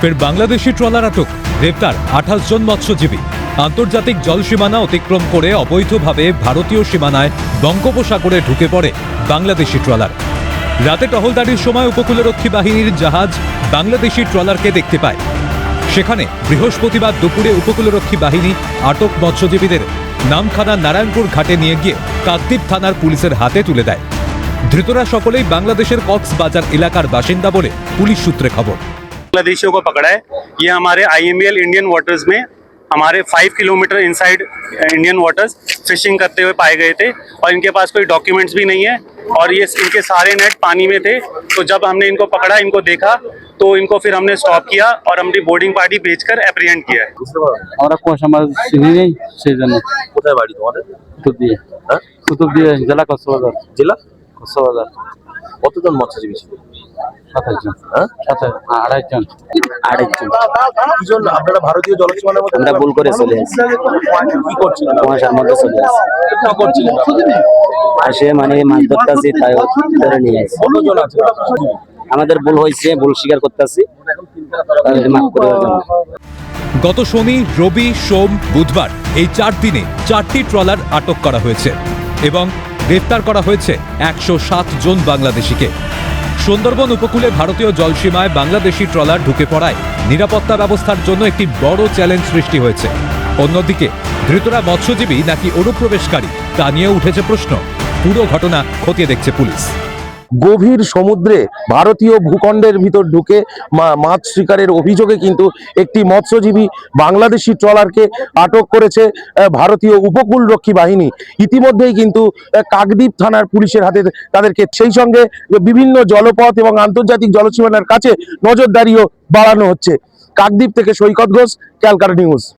ফের বাংলাদেশি ট্রলার আটক। গ্রেপ্তার আঠাশ জন মৎস্যজীবী। আন্তর্জাতিক জল সীমানা অতিক্রম করে অবৈধভাবে ভারতীয় সীমানায় বঙ্গোপসাগরে ঢুকে পড়ে বাংলাদেশি ট্রলার। রাতে টহলদারির সময় উপকূলরক্ষী বাহিনীর জাহাজ বাংলাদেশি ট্রলারকে দেখতে পায়। সেখানে বৃহস্পতিবার দুপুরে উপকূলরক্ষী বাহিনী আটক মৎস্যজীবীদের নামখানা নারায়ণপুর ঘাটে নিয়ে গিয়ে কাকদ্বীপ থানার পুলিশের হাতে তুলে দেয়। ধৃতরা সকলেই বাংলাদেশের কক্সবাজার এলাকার বাসিন্দা বলে পুলিশ সূত্রে খবর। बांग्लादेशियों को पकड़ा है ये हमारे आईएमएल इंडियन वाटर्स में हमारे five kilometre inside Indian waters fishing करते हुए पाए गए थे और इनके पास कोई डॉक्यूमेंट्स भी नहीं है और ये इनके सारे नेट पानी में थे तो जब हमने इनको पकड़ा इनको देखा तो इनको फिर हमने स्टॉप किया और हमने बोर्डिंग पार्टी भेजकर अप्रिहेंड किया है আমরা কুয়াশা মাছ চিনি নেই সেই জন্য কোথায় বাড়ি তোমাদের কুতুব দিয়ে হ্যাঁ কুতুব দিয়ে জেলা কক্সবাজার জেলা কক্সবাজার কতজন মৎস্যজীবী ছিল সাতাশ জন হ্যাঁ? সাতাশ আড়াই জন। আড়াই জন। কি জন্য? আপনারা ভারতীয় জলসীমানার মধ্যে আমরা ভুল করে চলে আসি কি করছিলেন? কুয়াশার মধ্যে চলে আসি কি করছিলেন? আসে মানে মাছ ধরতে তাই ধরে নিয়ে আসি আমাদের ভুল হয়েছে ভুল স্বীকার করতে আসি মাফ করে দেওয়ার গত শনি রবি সোম বুধবার এই চার দিনে চারটি ট্রলার আটক করা হয়েছে এবং গ্রেফতার করা হয়েছে একশো সাত জন বাংলাদেশিকে। সুন্দরবন উপকূলে ভারতীয় জলসীমায় বাংলাদেশি ট্রলার ঢুকে পড়ায় নিরাপত্তা ব্যবস্থার জন্য একটি বড় চ্যালেঞ্জ সৃষ্টি হয়েছে। অন্যদিকে, ধৃতরা মৎস্যজীবী নাকি অনুপ্রবেশকারী তা নিয়ে উঠেছে প্রশ্ন। পুরো ঘটনা খতিয়ে দেখছে পুলিশ। গভীর সমুদ্রে ভারতীয় ভূখণ্ডের ভিতর ঢুকে মাছ শিকারের অভিযোগে কিন্তু একটি মৎস্যজীবী বাংলাদেশি ট্রলারকে আটক করেছে ভারতীয় উপকূলরক্ষী বাহিনী। ইতিমধ্যেই কিন্তু কাকদ্বীপ থানার পুলিশের হাতে তাদেরকে সেই সঙ্গে বিভিন্ন জলপথ এবং আন্তর্জাতিক জলসীমানার কাছে নজরদারিও বাড়ানো হচ্ছে। কাকদ্বীপ থেকে সৈকত ঘোষ, ক্যালকাটা নিউজ।